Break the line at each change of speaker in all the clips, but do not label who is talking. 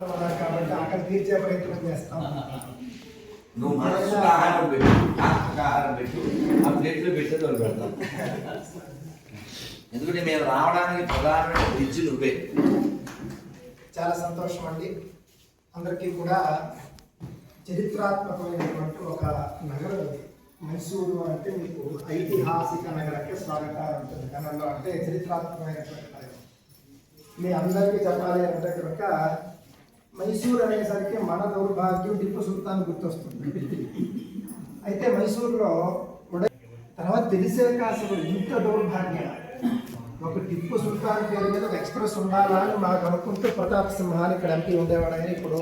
కాబట్టి అక్కడ తీర్చే ప్రయత్నం చేస్తాం.
నువ్వు మనసుకు ఆహారం పెట్టు. ఆత్మకు ఆహారం పెట్టు. ఆ ప్లేట్లో పెట్టేది వాళ్ళు పెడతాం. ఎందుకంటే మేము రావడానికి ప్రధానమైన బ్రిడ్జ్ నువ్వే.
చాలా సంతోషం అండి. అందరికీ కూడా చరిత్రాత్మకమైనటువంటి ఒక నగరం ఇది. మైసూరు అంటే మీకు ఐతిహాసిక నగరానికి స్వాగతం ఉంటుంది. కన్నడలో అంటే చరిత్రాత్మకమైనటువంటి నగరం. మీ అందరికీ చెప్పాలి అంటే కనుక మైసూర్ అనేసరికి మన దౌర్భాగ్యం టిప్పు సుల్తాన్ గుర్తొస్తుంది. అయితే మైసూర్లో కూడా తర్వాత తెలిసాక అసలు ఇంత దౌర్భాగ్యం. ఒక టిప్పు సుల్తాన్ పేరు మీద ఒక ఎక్స్ప్రెస్ ఉండాలా అని మాకు అనుకుంటూ ప్రతాప్ సింహాన్ ఇక్కడ ఎంపీ ఉండేవాడు. ఆయన ఇప్పుడు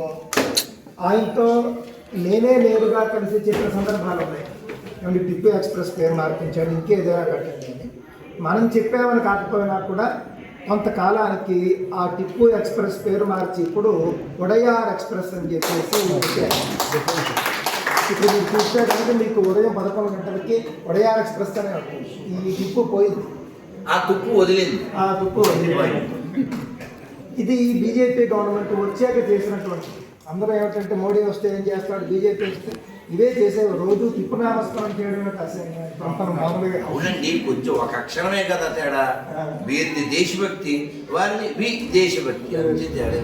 ఆయనతో నేనే నేరుగా కలిసి చెప్పిన సందర్భాలు ఉన్నాయి. ఏమంటే టిప్పు ఎక్స్ప్రెస్ పేరు మార్పించాడు ఇంకేదైనా కట్టింది అని మనం చెప్పామని కాకపోయినా కూడా కొంతకాలానికి ఆ టిప్పు ఎక్స్ప్రెస్ పేరు మార్చి ఇప్పుడు ఉడయార్ ఎక్స్ప్రెస్ అని చెప్పేసి. ఇప్పుడు మీరు చూస్తే కనుక మీకు ఉదయం పదకొండు గంటలకి ఉడయార్ ఎక్స్ప్రెస్ అనే ఈ టిప్పు పోయింది
ఆ తుప్పు వదిలింది
ఆ తుప్పు వదిలిపోయింది. ఇది బీజేపీ గవర్నమెంట్ వచ్చాక చేసినటువంటి అందరూ ఏమిటంటే మోడీ వస్తే ఏం చేస్తాడు బీజేపీ వస్తే ఇవే చేసే రోజు తిప్పు నామస్మరణ చేయడమే కాసేపు మామూలుగా
అవునండి కొంచెం ఒక అక్షరమే కదా తేడా. వీరిది దేశభక్తి వారిది వి దేశభక్తి అంతే తేడా.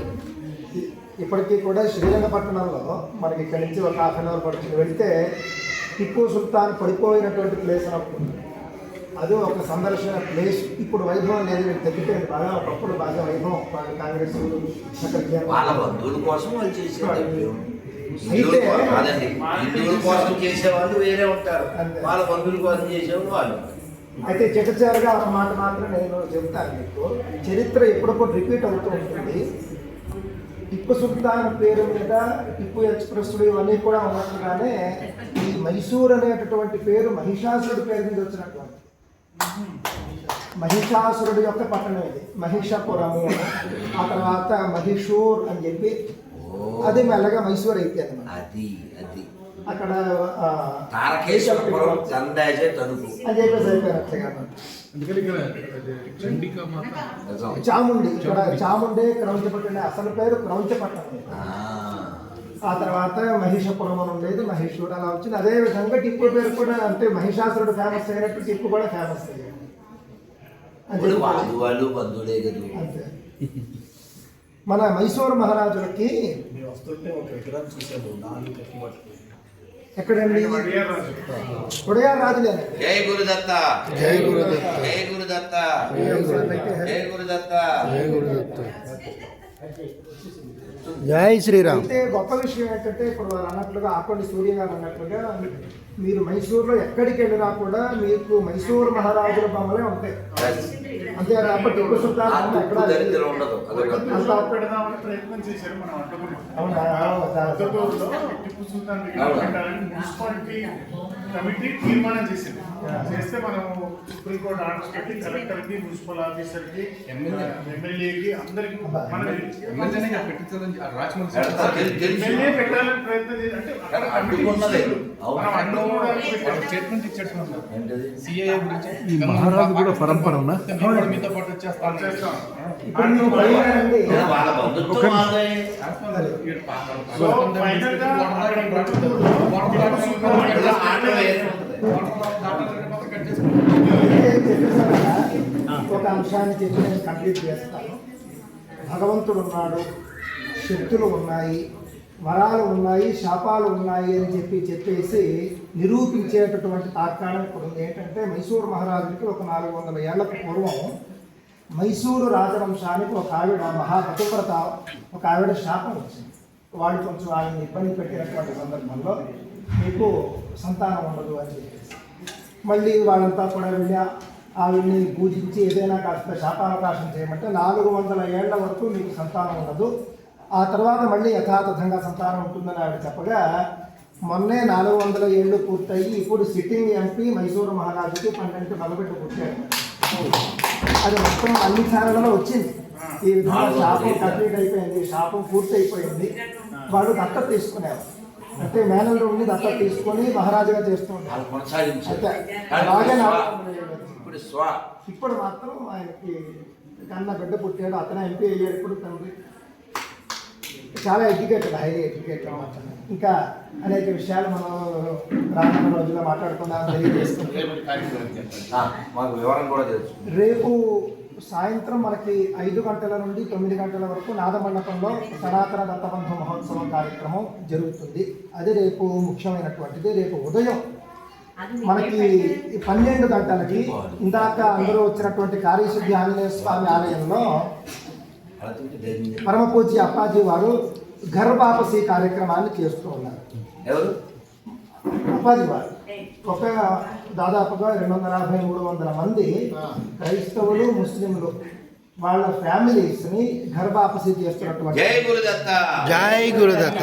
ఇప్పటికీ కూడా శ్రీరంగపట్టణంలో మనకి ఇక్కడి నుంచి ఒక హాఫ్ అన్ అవర్ పడుతుంది. వెళితే టిప్పు సుల్తాన్ పడిపోయినటువంటి ప్లేస్ అని ఒకటి ఉంది. అది ఒక సందర్శన ప్లేస్. ఇప్పుడు వైభవం లేదు. వీళ్ళు తగ్గిపోయింది బాగా ఒకప్పుడు బాగా వైభవం. కాంగ్రెస్
వాళ్ళ బంధువుల కోసం వాళ్ళు కోసం కాదండి హిందువుల కోసం చేసేవాళ్ళు వేరే ఉంటారు. వాళ్ళ బంధువుల కోసం చేసేవాళ్ళు వాళ్ళు
అయితే చిట్టచారుగా ఒక మాట మాత్రం నేను చెప్తాను మీకు. చరిత్ర ఎప్పుడప్పుడు రిపీట్ అవుతూ ఉంటుంది. టిప్పు సుల్తాన్ పేరు మీద టిప్పు ఎక్స్ప్రెస్లు ఇవన్నీ కూడా ఉన్నట్టుగానే ఈ మైసూర్ అనేటటువంటి పేరు మహిషాసురుడి పేరు మీద వచ్చినటువంటి. మహిషాసురుడి యొక్క పట్టణం ఇది. మహిషపురము. ఆ తర్వాత మహిషూర్ అని చెప్పి అది మెల్లగా మైసూర్ అయిపోయింది అన్నమాట.
అది అది.
అక్కడ
తారకేశ్వరపురం దండాజే తణుకు.
అది.
చాముండి ఇక్కడ చాముండే. క్రౌంచపట్టణ అసలు పేరు క్రౌంచపట్టణం
ఆ.
ఆ తర్వాత మహిషపురం అని ఉండేది మహేశ్వరు అలా వచ్చింది. అదే విధంగా టిప్పు పేరు కూడా అంటే మహిషాసురుడు ఫేమస్ అయినట్టు టిప్పు కూడా ఫేమస్ అయ్యాడు.
వాళ్ళు వాళ్ళు బంధువులే కదా.
అంతే మన మైసూరు మహారాజులకి ఎక్కడండి? ఉడయార్ రాజులేనండి
జై గురుదత్త.
జై గురుదత్త.
జై గురుదత్త. జై గురుదత్త.
జై శ్రీరామ్.
అయితే గొప్ప విషయం ఏంటంటే ఇప్పుడు వారు అన్నట్లుగా ఆకొండి సూర్య గారు అన్నట్లుగా మీరు మైసూరులో ఎక్కడికి వెళ్ళినా కూడా మీకు మైసూరు మహారాజుల బొమ్మలే ఉంటాయి. అంతే కాబట్టి టిప్పు సుల్తాన్
ప్రయత్నం చేశారు మనం టిప్పు సుల్తాన్ మున్సిపాలిటీ కమిటీ తీర్మానం చేసింది. చేస్తే మనం సుప్రీంకోర్టు ఆర్డర్స్ పెట్టి కలెక్టర్కి మున్సిపల్ ఆఫీసర్కి ఎమ్మెల్యేకి అందరికి. ఎమ్మెల్యే పెట్టాలని ప్రయత్నం అంటే
మహారాజు కూడా పరంపర ఉన్నా?
మీతో పాటు వచ్చేస్తాను.
ఒక అంశాన్ని చెప్పి నేను కంప్లీట్ చేస్తాను. భగవంతుడు ఉన్నాడు శక్తులు ఉన్నాయి వరాలు ఉన్నాయి శాపాలు ఉన్నాయి అని చెప్పి చెప్పేసి నిరూపించేటటువంటి తార్కాణం ఇప్పుడు ఉంది. ఏంటంటే మైసూరు మహారాజుకి ఒక నాలుగు వందల ఏళ్ళకు పూర్వం మైసూరు రాజవంశానికి ఒక ఆవిడ మహాపతివ్రత ఒక ఆవిడ శాపం వచ్చింది. వాళ్ళు కొంచెం ఆయన ఇబ్బంది పెట్టినటువంటి సందర్భంలో మీకు సంతానం ఉండదు అని చెప్పేసి. మళ్ళీ వాళ్ళంతా కూడా వెళ్ళి. ఆవిడ్ని పూజించి ఏదైనా కాస్త శాపావకాశం చేయమంటే నాలుగు వందల ఏళ్ళ వరకు మీకు సంతానం ఉండదు. ఆ తర్వాత మళ్ళీ యథాతథంగా సంతానం ఉంటుందని ఆవిడ చెప్పగా మొన్నే నాలుగు వందల ఏళ్ళు పూర్తయి ఇప్పుడు సిట్టింగ్ ఎంపీ మైసూరు మహారాజుకి పన్నెండు మగబిడ్డ పుట్టాడు. అది మొత్తం అన్ని ఛానళ్ళలో వచ్చింది. ఈ విధంగా శాపం కంప్లీట్ అయిపోయింది శాపం పూర్తి అయిపోయింది వాళ్ళు దత్తత తీసుకునేవారు అంటే మేనల్ ఉండి దత్తత తీసుకొని మహారాజుగా చేస్తూ ఉంటారు అయితే అలాగే
ఇప్పుడు స్వ-. ఇప్పుడు
మాత్రం ఆయనకి కన్న బిడ్డ పుట్టాడు అతనే ఎంపీ అయ్యాడు ఇప్పుడు తండ్రి. చాలా ఎడ్యుకేటెడ్ హైలీ ఎడ్యుకేటెడ్ అన్నమాట ఇంకా అనేక విషయాలు మనం రానున్న రోజుల్లో మాట్లాడుకుందాం
తెలుసు.
రేపు సాయంత్రం మనకి ఐదు గంటల నుండి తొమ్మిది గంటల వరకు నాదమండపంలో సనాతన దత్తబంధు మహోత్సవం కార్యక్రమం జరుగుతుంది. అది రేపు ముఖ్యమైనటువంటిది. రేపు ఉదయం మనకి ఈ పన్నెండు గంటలకి ఇందాక అందరూ వచ్చినటువంటి కార్యసిద్ధి ఆంజనేయ స్వామి ఆలయంలో
అలా తింటే దేని-
పరమ పూజ్య అప్పాజీ వారు గర్భాపసి కార్యక్రమాన్ని చేస్తూ ఉన్నారు.
ఎవరు?
అప్పాజీ వారు. ఒక దాదాపుగా రెండు వందల యాభై మూడు వందల మంది క్రైస్తవులు ముస్లింలు వాళ్ళ ఫ్యామిలీస్ని గర్భాపసి చేస్తున్నటువంటి
జై గురుదత్త.
జై గురుదత్త.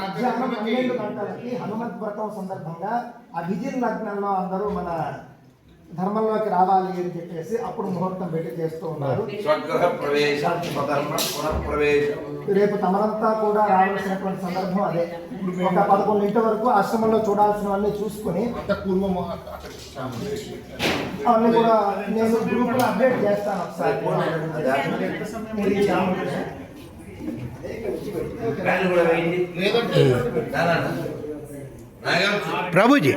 మధ్యాహ్నం పన్నెండు గంటలకి హనుమత్ వ్రతం సందర్భంగా ఆ విజిల్ లగ్నంలో అందరూ మన ధర్మంలోకి రావాలి అని చెప్పేసి అప్పుడు ముహూర్తం పెట్టి చేస్తూ ఉన్నారు. రేపు తమరంతా కూడా రావాల్సినటువంటి సందర్భం అదే. ఒక పదకొండింటి వరకు ఆశ్రమంలో చూడాల్సినవన్నీ చూసుకుని అవన్నీ కూడా నేను గ్రూప్లో అప్డేట్ చేస్తాను ఒకసారి.
ప్రభుజీ